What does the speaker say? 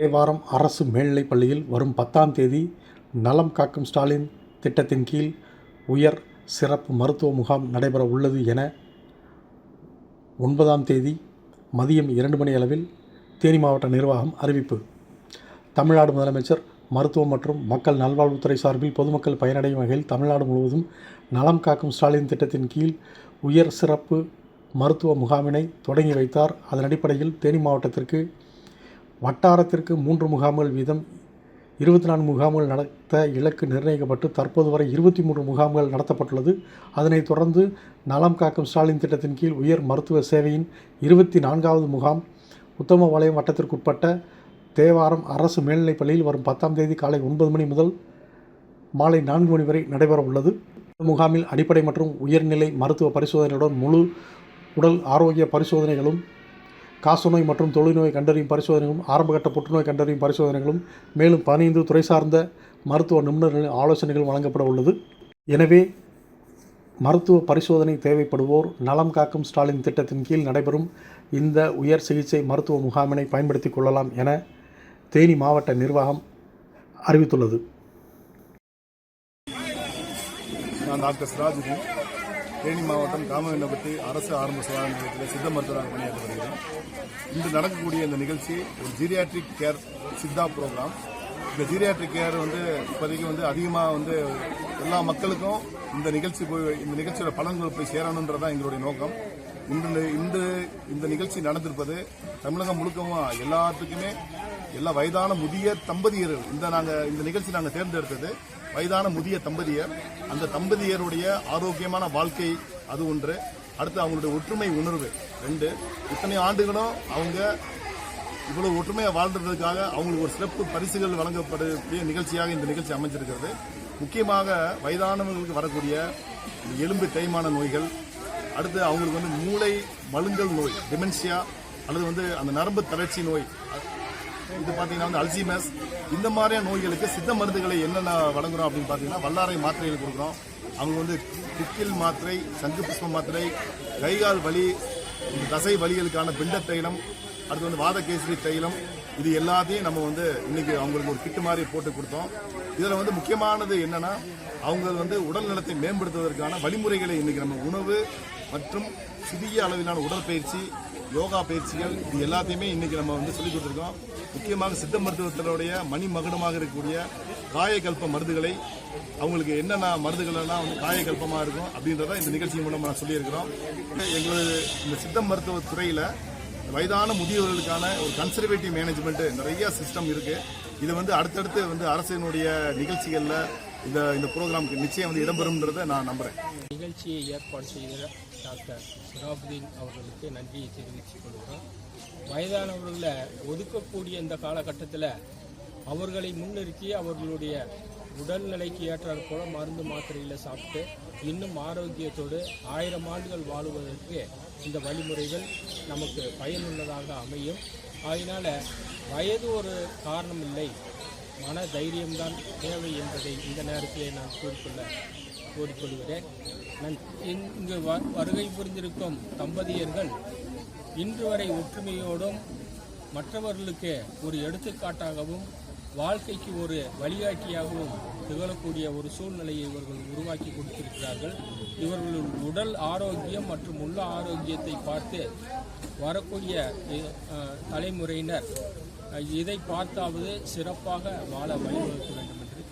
தேவாரம் அரசு மேல்நிலைப் பள்ளியில் வரும் பத்தாம் தேதி நலம் காக்கும் ஸ்டாலின் திட்டத்தின் கீழ் உயர் சிறப்பு மருத்துவ முகாம் நடைபெற உள்ளது என ஒன்பதாம் தேதி மதியம் இரண்டு மணி அளவில் தேனி மாவட்ட நிர்வாகம் அறிவிப்பு. தமிழ்நாடு முதலமைச்சர் மருத்துவம் மற்றும் மக்கள் நல்வாழ்வுத்துறை சார்பில் பொதுமக்கள் பயனடையும் வகையில் தமிழ்நாடு முழுவதும் நலம் காக்கும் ஸ்டாலின் திட்டத்தின் கீழ் உயர் சிறப்பு மருத்துவ முகாமினை தொடங்கி வைத்தார். அதன் அடிப்படையில் தேனி மாவட்டத்திற்கு வட்டாரத்திற்கு மூன்று முகாம்கள் வீதம் இருபத்தி நான்கு முகாம்கள் நடத்த இலக்கு நிர்ணயிக்கப்பட்டு தற்போது வரை இருபத்தி மூன்று முகாம்கள் நடத்தப்பட்டுள்ளது. அதனைத் தொடர்ந்து நலம் காக்கும் ஸ்டாலின் திட்டத்தின் கீழ் உயர் மருத்துவ சேவையின் இருபத்தி நான்காவது முகாம் உத்தமபாளையம் வட்டத்திற்குட்பட்ட தேவாரம் அரசு மேல்நிலைப் பள்ளியில் வரும் பத்தாம் தேதி காலை ஒன்பது மணி முதல் மாலை நான்கு மணி வரை நடைபெற உள்ளது. முகாமில் அடிப்படை மற்றும் உயர்நிலை மருத்துவ பரிசோதனையுடன் முழு உடல் ஆரோக்கிய பரிசோதனைகளும் காசநோய் மற்றும் தொழுநோய் கண்டறியும் பரிசோதனைகளும் ஆரம்பகட்ட புற்றுநோய் கண்டறியும் பரிசோதனைகளும் மேலும் பதினைந்து துறை சார்ந்த மருத்துவ நிபுணர்களின் ஆலோசனைகள் வழங்கப்பட உள்ளது. எனவே மருத்துவ பரிசோதனை தேவைப்படுவோர் நலம் காக்கும் ஸ்டாலின் திட்டத்தின் கீழ் நடைபெறும் இந்த உயர் சிகிச்சை மருத்துவ முகாமினை பயன்படுத்திக் கொள்ளலாம் என தேனி மாவட்ட நிர்வாகம் அறிவித்துள்ளது. நான் டாக்டர் சிராஜுதீன் தேனி மாவட்டம் காமவெல்லப்பட்டி அரசு ஆரம்ப சுகாதார நிலையத்தில் சித்த மருத்துவராக பணியாற்றி வருகிறேன். இன்று நடக்கக்கூடிய இந்த நிகழ்ச்சி ஒரு ஜீரியாட்ரிக் கேர் சித்தா ப்ரோக்ராம் இந்த ஜீரியாட்ரிக் கேர் வந்து இப்போதைக்கு வந்து அதிகமாக வந்து எல்லா மக்களுக்கும் இந்த நிகழ்ச்சி போய் இந்த நிகழ்ச்சியோட பலன்கள் போய் சேரணுன்றதான் எங்களுடைய நோக்கம். இன்று இன்று இந்த நிகழ்ச்சி நடந்திருப்பது தமிழகம் முழுக்கமாக எல்லாத்துக்குமே எல்லா வயதான முதிய தம்பதியர்கள் இந்த நாங்கள் இந்த நிகழ்ச்சி நாங்கள் தேர்ந்தெடுத்தது வயதான முதிய தம்பதியர் அந்த தம்பதியருடைய ஆரோக்கியமான வாழ்க்கை அது ஒன்று. அடுத்து அவங்களுடைய ஒற்றுமை உணர்வு ரெண்டு. இத்தனை ஆண்டுகளும் அவங்க இவ்வளவு ஒற்றுமையா வாழ்றதுக்காக அவங்களுக்கு ஒரு சிறப்பு பரிசுகள் வழங்கப்படக்கூடிய நிகழ்ச்சியாக இந்த நிகழ்ச்சி அமைஞ்சிருக்கிறது. முக்கியமாக வயதானவர்களுக்கு வரக்கூடிய எலும்பு தேய்மான நோய்கள் அடுத்து அவங்களுக்கு வந்து மூளை மழுங்கல் நோய் டிமென்ஷியா அல்லது வந்து அந்த நரம்பு தளர்ச்சி நோய் இது பார்த்தீங்கன்னா வந்து அல்சிமஸ் இந்த மாதிரியான நோய்களுக்கு சித்த மருந்துகளை என்னென்ன வழங்குறோம் அப்படின்னு பார்த்தீங்கன்னா வல்லாரை மாத்திரைகள் கொடுக்குறோம். அவங்க வந்து கிக்கில் மாத்திரை சங்கு புஷ்ப மாத்திரை கைகால் வலி இந்த தசை வலிகளுக்கான பிண்ட தைலம் அடுத்து வந்து வாதகேசரி தைலம் இது எல்லாத்தையும் நம்ம வந்து இன்னைக்கு அவங்களுக்கு ஒரு கிட்டு மாதிரி போட்டு கொடுத்தோம். இதில் வந்து முக்கியமானது என்னன்னா அவங்க வந்து உடல் நலத்தை மேம்படுத்துவதற்கான வழிமுறைகளை இன்னைக்கு நம்ம உணவு மற்றும் சிறிய அளவிலான உடற்பயிற்சி யோகா பயிற்சிகள் இது எல்லாத்தையுமே இன்னைக்கு நம்ம வந்து சொல்லிக் கொடுத்துருக்கோம். முக்கியமாக சித்த மருத்துவத்தினுடைய மணி மகுடமாக இருக்கக்கூடிய காயக்கல்ப மருந்துகளை அவங்களுக்கு என்னென்ன மருந்துகள்லாம் வந்து காயக்கல்பமாக இருக்கும் அப்படின்றத இந்த நிகழ்ச்சி மூலம் நான் சொல்லியிருக்கிறோம். எங்களது இந்த சித்த மருத்துவ துறையில் வயதான முதியவர்களுக்கான ஒரு கன்சர்வேட்டிவ் மேனேஜ்மெண்ட்டு நிறைய சிஸ்டம் இருக்குது இது வந்து அடுத்தடுத்து வந்து அரசினுடைய நிகழ்ச்சிகளில் இந்த இந்த ப்ரோக்ராமுக்கு நிச்சயம் வந்து இடம்பெறும்ன்றதை நான் நம்புகிறேன் நிகழ்ச்சியை ஏற்பாடு செய்த டாக்டர் சிராபுதீன் அவர்களுக்கு நன்றியை தெரிவித்துக் கொள்கிறோம். வயதானவர்களை ஒதுக்கக்கூடிய இந்த காலகட்டத்தில் அவர்களை முன்னிறுத்தி அவர்களுடைய உடல்நிலைக்கு ஏற்றாற் போல மருந்து மாத்திரைகளை சாப்பிட்டு இன்னும் ஆரோக்கியத்தோடு ஆயிரம் ஆண்டுகள் வாழுவதற்கு இந்த வழிமுறைகள் நமக்கு பயனுள்ளதாக அமையும். அதனால் வயது ஒரு காரணம் இல்லை மன தைரியம்தான் தேவை என்பதை இந்த நேரத்திலே நான் கூறிக்கொள்ள கூறிக்கொள்கிறேன். நான் இங்கு வ- வருகை புரிந்திருக்கும் தம்பதியர்கள் இன்று வரை ஒற்றுமையோடும் மற்றவர்களுக்கு ஒரு எடுத்துக்காட்டாகவும் வாழ்க்கைக்கு ஒரு வழிகாட்டியாகவும் திகழக்கூடிய ஒரு சூழ்நிலையை இவர்கள் உருவாக்கி கொடுத்திருக்கிறார்கள். இவர்களின் உடல் ஆரோக்கியம் மற்றும் உள்ள ஆரோக்கியத்தை பார்த்து வரக்கூடிய தலைமுறையினர் இதை பார்த்தாவது சிறப்பாக வாழ வழிவகுக்க வேண்டும் என்று